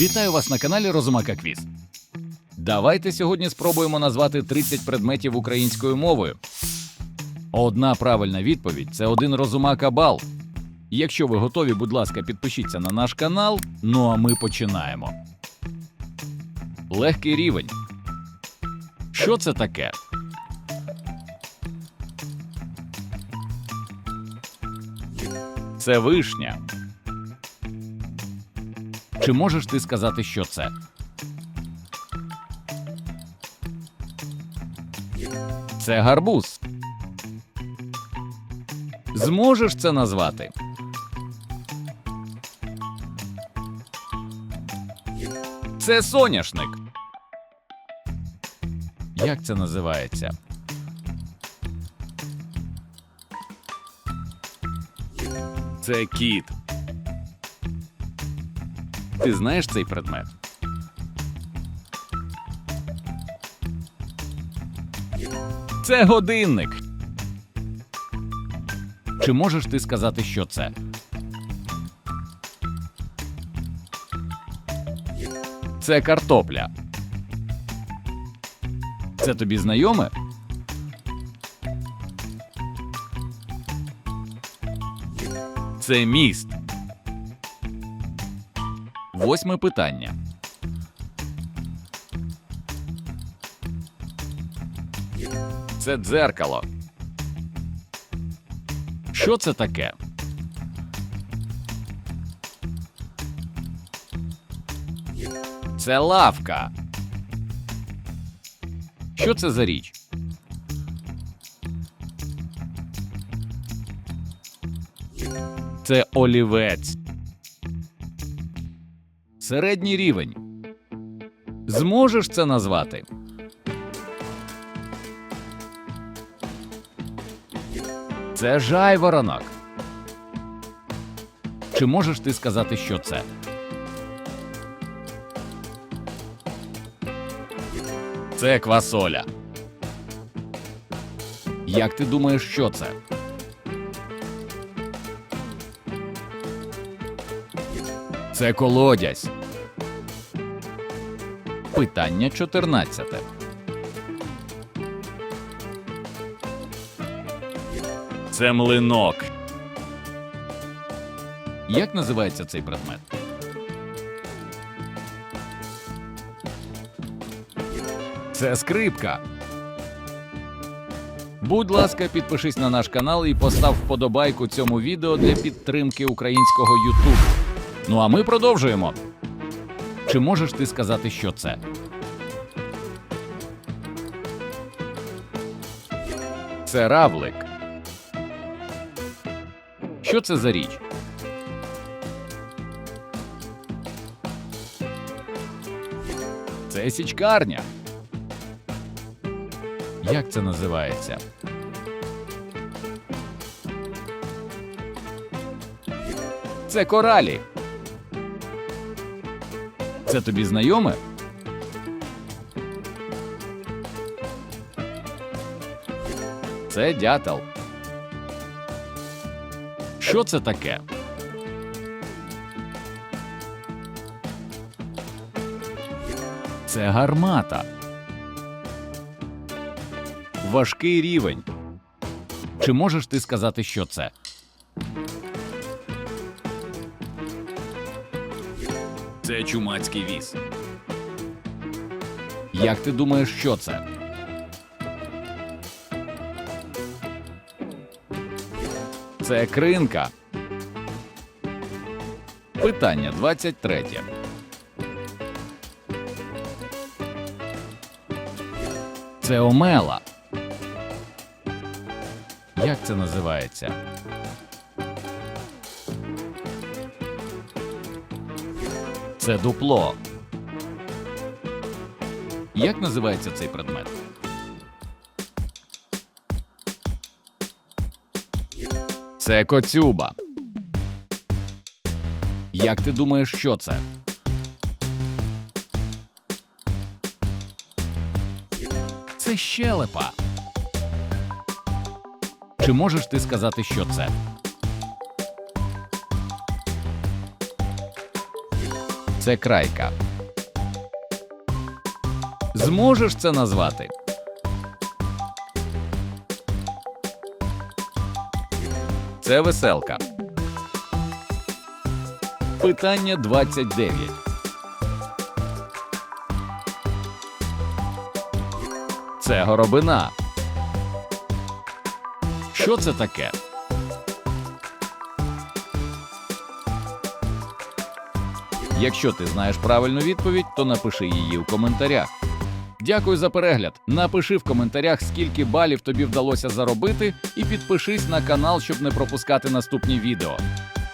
Вітаю вас на каналі Розумака Квіз. Давайте сьогодні спробуємо назвати 30 предметів українською мовою. Одна правильна відповідь це один розумака бал. Якщо ви готові, будь ласка, підпишіться на наш канал. Ну а ми починаємо. Легкий рівень. Що це таке? Це вишня. Чи можеш ти сказати, що це? Це гарбуз. Зможеш це назвати? Це соняшник. Як це називається? Це кіт. Ти знаєш цей предмет? Це годинник. Чи можеш ти сказати, що це? Це картопля. Це тобі знайоме? Це міст. Восьме питання. Це дзеркало. Що це таке? Це лавка. Що це за річ? Це олівець. Середній рівень. Зможеш це назвати? Це жайворонок. Чи можеш ти сказати, що це? Це квасоля. Як ти думаєш, що це? Це колодязь. Питання 14. Це млинок. Як називається цей предмет? Це скрипка. Будь ласка, підпишись на наш канал і постав вподобайку цьому відео для підтримки українського YouTube. Ну а ми продовжуємо. Чи можеш ти сказати, що це? Це равлик. Що це за річ? Це січкарня. Як це називається? Це коралі. Це тобі знайоме? Це дятел. Що це таке? Це гармата. Важкий рівень. Чи можеш ти сказати, що це? Це чумацький віз. Як ти думаєш, що це? Це кринка. Питання 23. Це омела. Як це називається? Це дупло. Як називається цей предмет? Це коцюба. Як ти думаєш, що це? Це щелепа. Чи можеш ти сказати, що це? Це крайка. Зможеш це назвати? Це веселка. Питання 29. Це горобина. Що це таке? Якщо ти знаєш правильну відповідь, то напиши її у коментарях. Дякую за перегляд. Напиши в коментарях, скільки балів тобі вдалося заробити, і підпишись на канал, щоб не пропускати наступні відео.